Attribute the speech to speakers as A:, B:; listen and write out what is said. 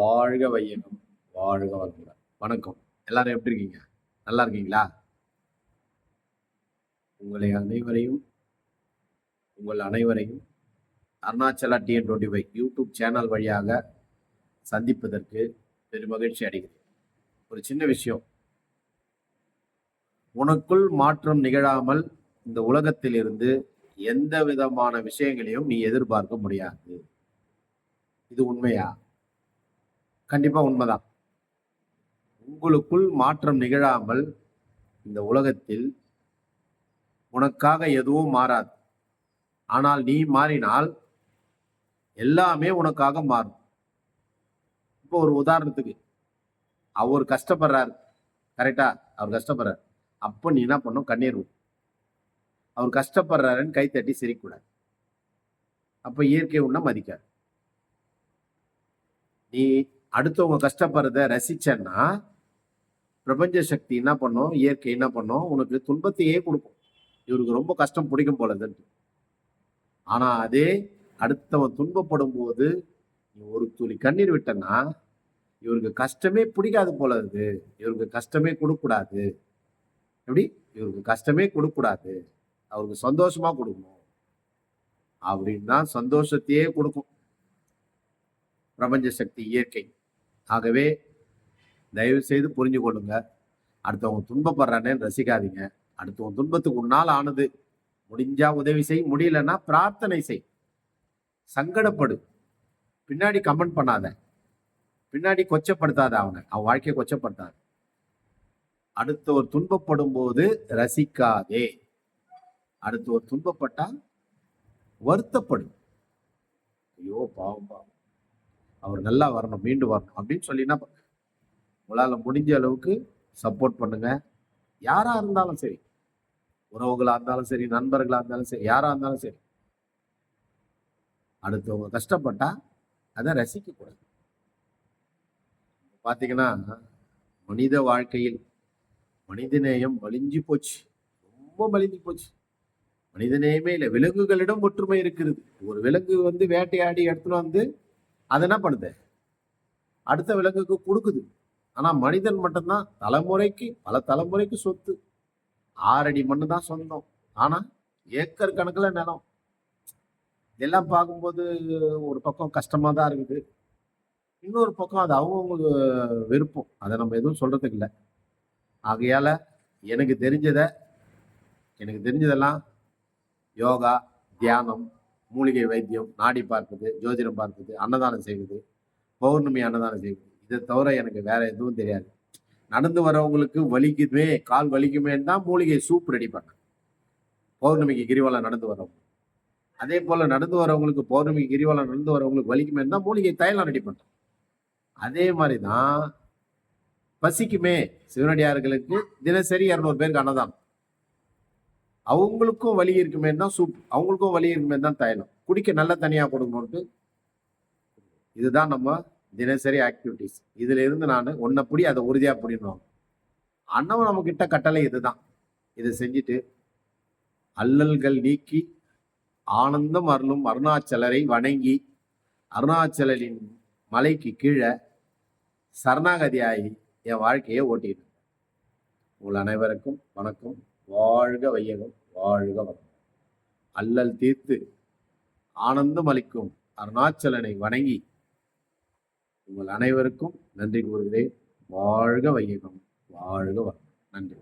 A: வாழ்க வையகம் வாழ்க வளமுடன் வணக்கம் எல்லாரும் எப்படி இருக்கீங்க நல்லா இருக்கீங்களா உங்களை அனைவரையும் உங்கள் அனைவரையும் Arunachala TN twenty five YouTube channel வழியாக சந்திப்பதற்கு பெருமகிழ்ச்சி மகிழ்ச்சி அடைகிறேன் ஒரு சின்ன விஷயம் உனக்குள் மாற்றம் நிகழாமல் இந்த உலகத்திலிருந்து எந்த விதமான விஷயங்களையும் நீ எதிர்பார்க்க முடியாது இது உண்மையா கண்டிப்பாக உண்மைதான் உங்களுக்குள் மாற்றம் நிகழாமல் இந்த உலகத்தில் உனக்காக எதுவும் மாறாது ஆனால் நீ மாறினால் எல்லாமே உனக்காக மாறும் இப்போ ஒரு உதாரணத்துக்கு அவர் கஷ்டப்படுறாரு கரெக்டா அவர் கஷ்டப்படுறாரு அப்போ நீ என்ன பண்ணும் கண்ணீர் அவர் கஷ்டப்படுறாருன்னு தட்டி சிரிக்கூடாது அப்போ இயற்கை ஒன்றை மதிக்காது நீ அடுத்தவங்க கஷ்டப்படுறத ரசிச்சேன்னா பிரபஞ்ச சக்தி என்ன பண்ணும் இயற்கை என்ன பண்ணும் உனக்கு துன்பத்தையே கொடுக்கும் இவருக்கு ரொம்ப கஷ்டம் பிடிக்கும் போலதுன்ட்டு ஆனா அதே அடுத்தவன் துன்பப்படும் போது ஒரு துளி கண்ணீர் விட்டனா இவருக்கு கஷ்டமே பிடிக்காது போல இருக்கு இவருக்கு கஷ்டமே கொடுக்கூடாது எப்படி இவருக்கு கஷ்டமே கொடுக்கூடாது அவருக்கு சந்தோஷமா கொடுக்கணும் அப்படின்னு தான் சந்தோஷத்தையே கொடுக்கும் பிரபஞ்ச சக்தி இயற்கை ஆகவே தயவு செய்து புரிஞ்சு கொள்ளுங்க அடுத்தவங்க துன்பப்படுறானேன்னு ரசிக்காதீங்க அடுத்தவங்க துன்பத்துக்கு உன்னால் ஆனது முடிஞ்சா உதவி செய் முடியலன்னா பிரார்த்தனை செய் சங்கடப்படு பின்னாடி கமெண்ட் பண்ணாத பின்னாடி கொச்சப்படுத்தாத அவனை அவன் வாழ்க்கையை கொச்சப்படுத்தாத அடுத்த ஒரு துன்பப்படும் போது ரசிக்காதே அடுத்த ஒரு துன்பப்பட்டா வருத்தப்படும் ஐயோ பாவம் பாவம் அவர் நல்லா வரணும் மீண்டு வரணும் அப்படின்னு சொல்லினா உங்களால் முடிஞ்ச அளவுக்கு சப்போர்ட் பண்ணுங்க யாரா இருந்தாலும் சரி உறவுகளாக இருந்தாலும் சரி நண்பர்களாக இருந்தாலும் சரி யாராக இருந்தாலும் சரி அடுத்தவங்க கஷ்டப்பட்டா அதை ரசிக்க பார்த்தீங்கன்னா மனித வாழ்க்கையில் மனிதநேயம் வலிஞ்சு போச்சு ரொம்ப வலிஞ்சு போச்சு மனிதநேயமே இல்லை விலங்குகளிடம் ஒற்றுமை இருக்கிறது ஒரு விலங்கு வந்து வேட்டையாடி எடுத்துன்னு வந்து அது என்ன பண்ணுது அடுத்த விலங்குக்கு கொடுக்குது ஆனால் மனிதன் மட்டும்தான் தலைமுறைக்கு பல தலைமுறைக்கு சொத்து ஆறடி மண்ணு தான் சொந்தம் ஆனால் ஏக்கர் கணக்கில் நிலம் இதெல்லாம் பார்க்கும்போது ஒரு பக்கம் கஷ்டமாக தான் இருக்குது இன்னொரு பக்கம் அது அவங்கவுங்களுக்கு விருப்பம் அதை நம்ம எதுவும் சொல்கிறதுக்கு இல்லை ஆகையால் எனக்கு தெரிஞ்சதை எனக்கு தெரிஞ்சதெல்லாம் யோகா தியானம் மூலிகை வைத்தியம் நாடி பார்ப்பது ஜோதிடம் பார்ப்பது அன்னதானம் செய்வது பௌர்ணமி அன்னதானம் செய்வது இதை தவிர எனக்கு வேற எதுவும் தெரியாது நடந்து வரவங்களுக்கு வலிக்குமே கால் வலிக்குமே தான் மூலிகை சூப் ரெடி பண்ணேன் பௌர்ணமிக்கு கிரிவலம் நடந்து வரவங்க அதே போல நடந்து வரவங்களுக்கு பௌர்ணமிக்கு கிரிவலம் நடந்து வரவங்களுக்கு வலிக்குமே தான் மூலிகை தயலாம் ரெடி பண்ணேன் அதே மாதிரி தான் பசிக்குமே சிவனடியார்களுக்கு தினசரி இரநூறு பேருக்கு அன்னதானம் அவங்களுக்கும் வலி இருக்குமே தான் சூப் அவங்களுக்கும் வலி இருக்குமே தான் தயணும் குடிக்க நல்ல தனியாக கொடுக்கணும்ட்டு இதுதான் நம்ம தினசரி ஆக்டிவிட்டிஸ் இதுல இருந்து நான் ஒன்றை புடி அதை உறுதியாக புடினோம் அண்ணவன் நம்ம கிட்ட கட்டளை இதுதான் இதை செஞ்சுட்டு அல்லல்கள் நீக்கி ஆனந்தம் அருளும் அருணாச்சலரை வணங்கி அருணாச்சலரின் மலைக்கு கீழே சரணாகதியாகி என் வாழ்க்கையை ஓட்டிடு உங்கள் அனைவருக்கும் வணக்கம் வாழ்க வையகம் வாழ்க அல்லல் தீர்த்து ஆனந்தம் அளிக்கும் அருணாச்சலனை வணங்கி உங்கள் அனைவருக்கும் நன்றி கூறுகிறேன் வாழ்க வையகம் வாழ்க வரும் நன்றி